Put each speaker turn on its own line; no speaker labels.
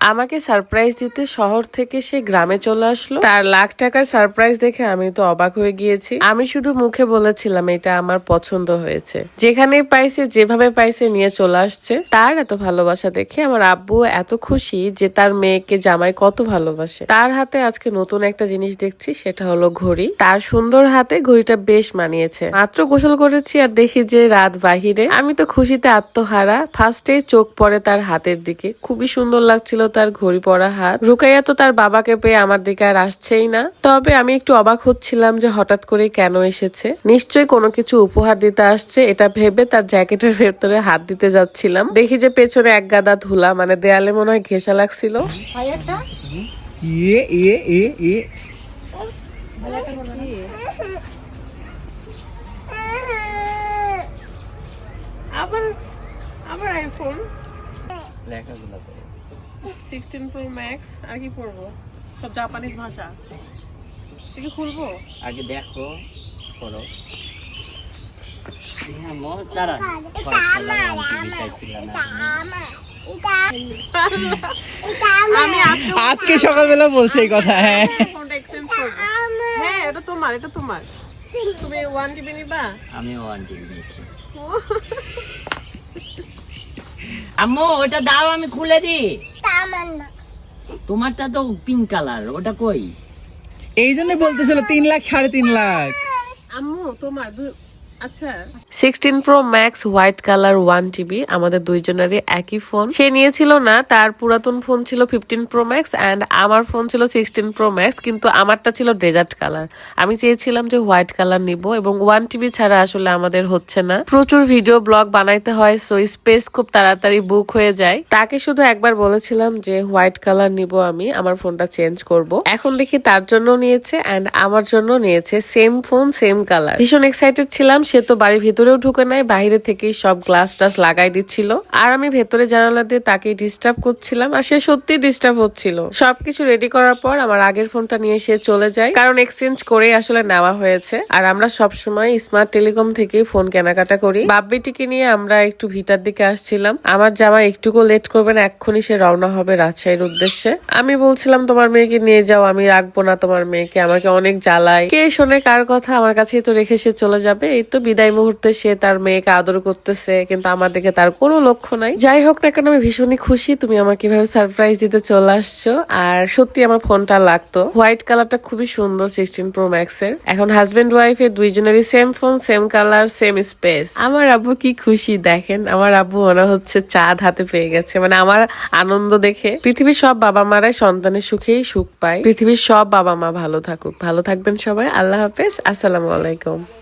আমাকে সারপ্রাইজ দিতে শহর থেকে সে গ্রামে চলে আসলো। তার লাখ টাকার সারপ্রাইজ দেখে আমি তো অবাক হয়ে গিয়েছি। আমি শুধু মুখে বলেছিলাম, এটা আমার পছন্দ হয়েছে। যেখানে পাইছে, যেভাবে পাইছে নিয়ে চলে আসছে। তার এত ভালোবাসা দেখে আমার আব্বু এত খুশি যে তার মেয়েকে জামাই কত ভালোবাসে। তার হাতে আজকে নতুন একটা জিনিস দেখছি, সেটা হলো ঘড়ি। তার সুন্দর হাতে ঘড়িটা বেশ মানিয়েছে। মাত্র গোসল করেছি আর দেখি যে রাত বাহিরে। আমি তো খুশিতে আত্মহারা। ফার্স্টে চোখ পড়ে তার হাতের দিকে। খুবই সুন্দর লাগছিল তার ঘড়ি পরা হাত। রুকাইয়া তো তার বাবাকে পেয়ে আমার দিকে আর আসছেই না। তবে আমি একটু অবাক হচ্ছিলাম যে হঠাৎ করে কেন এসেছে। নিশ্চয়ই কোনো কিছু উপহার দিতে আসছে এটা ভেবে তার জ্যাকেটের ভেতরে হাত দিতে যাচ্ছিলাম। দেখি যে পেছনে এক গাদা ধুলা মানে দেয়ালে মনে হয় ঘেঁষা লাগছিল।
ইয়ে ইয়ে ইয়ে
আবার আবার আইফোন
লেখাগুলো
সিক্সটিন প্রো ম্যাক্স আর কি পড়ব সব জাপানিজ ভাষা। এটা খুলবো?
আগে দেখো করো। হ্যাঁ
আজকে
সকালবেলা বলছে এই কথা হ্যাঁ।
হ্যাঁ এটা তোমার এটা তোমার। তুমি ওয়ান টিবি নিবা?
আমি ওয়ান টিভি আম্মু ওটা দাও আমি খুলে দি তোমারটা তো পিঙ্ক কালার ওটা কই?
এই জন্য বলতেছিল তিন লাখ সাড়ে তিন লাখ।
আম্মু তোমার দু- sixteen pro max white colour one TB, আমাদের দুইজনেরই একই ফোন। সে নিয়েছিল না, তার পুরাতন ফোন ছিল ফিফটিন প্রো ম্যাক্স অ্যান্ড আমার ফোন ছিল সিক্সটিন প্রো ম্যাক্স, কিন্তু আমারটা ছিল ডেজার্ট কালার। আমি চেয়েছিলাম যে হোয়াইট কালার নিব এবং ওয়ান টিবি ছাড়া আসলে আমাদের হচ্ছে না। প্রচুর ভিডিও ব্লগ বানাইতে হয় সো স্পেস খুব তাড়াতাড়ি বুক হয়ে যায়। তাকে শুধু একবার বলেছিলাম যে হোয়াইট কালার নিব আমি, আমার ফোনটা চেঞ্জ করব। এখন দেখি তার জন্য নিয়েছে অ্যান্ড আমার জন্য নিয়েছে সেম ফোন সেম কালার ভীষণ এক্সাইটেড ছিলাম সে তো বাড়ির ভেতরেও ঢুকে নাই, বাইরে থেকেই সব গ্লাস টাস লাগাই দিচ্ছিল। আর আমি ভেতরে জানালা দিয়ে তাকে ডিস্টার্ব করছিলাম, আর সে সত্যি ডিস্টার্ব হচ্ছিল। সবকিছু রেডি করার পর আমার আগের ফোনটা নিয়ে সে চলে যায়। কারণ এক্সচেঞ্জ করে আসলে নেওয়া হয়েছে। আর আমরা সবসময় স্মার্ট টেলিকম থেকে ফোন কেনাকাটা করি। বাব্বিটিকে নিয়ে আমরা একটু ভিটার দিকে আসছিলাম। আমার জামা একটুকু লেট করবে না, এক্ষুনি সে রওনা হবে রাজশাহীর উদ্দেশ্যে। আমি বলছিলাম, তোমার মেয়েকে নিয়ে যাও, আমি রাখব না তোমার মেয়েকে, আমাকে অনেক জ্বালায়। কে শোনে কার কথা, আমার কাছেই তো রেখে সে চলে যাবে। এই তো বিদায় মুহূর্তে সে তার মেয়েকে আদর করতেছে, কিন্তু আমার দিকে তার কোনো লক্ষ্য নাই। যাই হোক না কেন, আমি ভীষণই খুশি, তুমি আমাকে এভাবে সারপ্রাইজ দিতে চলে আসছো। আর সত্যি আমার ফোনটা লাগতো। হোয়াইট কালারটা খুবই সুন্দর সিক্সটিন প্রো ম্যাক্স এর। এখন হাজবেন্ড ওয়াইফ এর দুইজনেরই same phone same colour same space আমার আব্বু কি খুশি দেখেন, আমার আব্বু মনে হচ্ছে চাঁদ হাতে পেয়ে গেছে। মানে আমার আনন্দ দেখে পৃথিবীর সব বাবা মারাই সন্তানের সুখেই সুখ পায়। পৃথিবীর সব বাবা মা ভালো থাকুক। ভালো থাকবেন সবাই। আল্লাহ হাফেজ। আসসালামু আলাইকুম।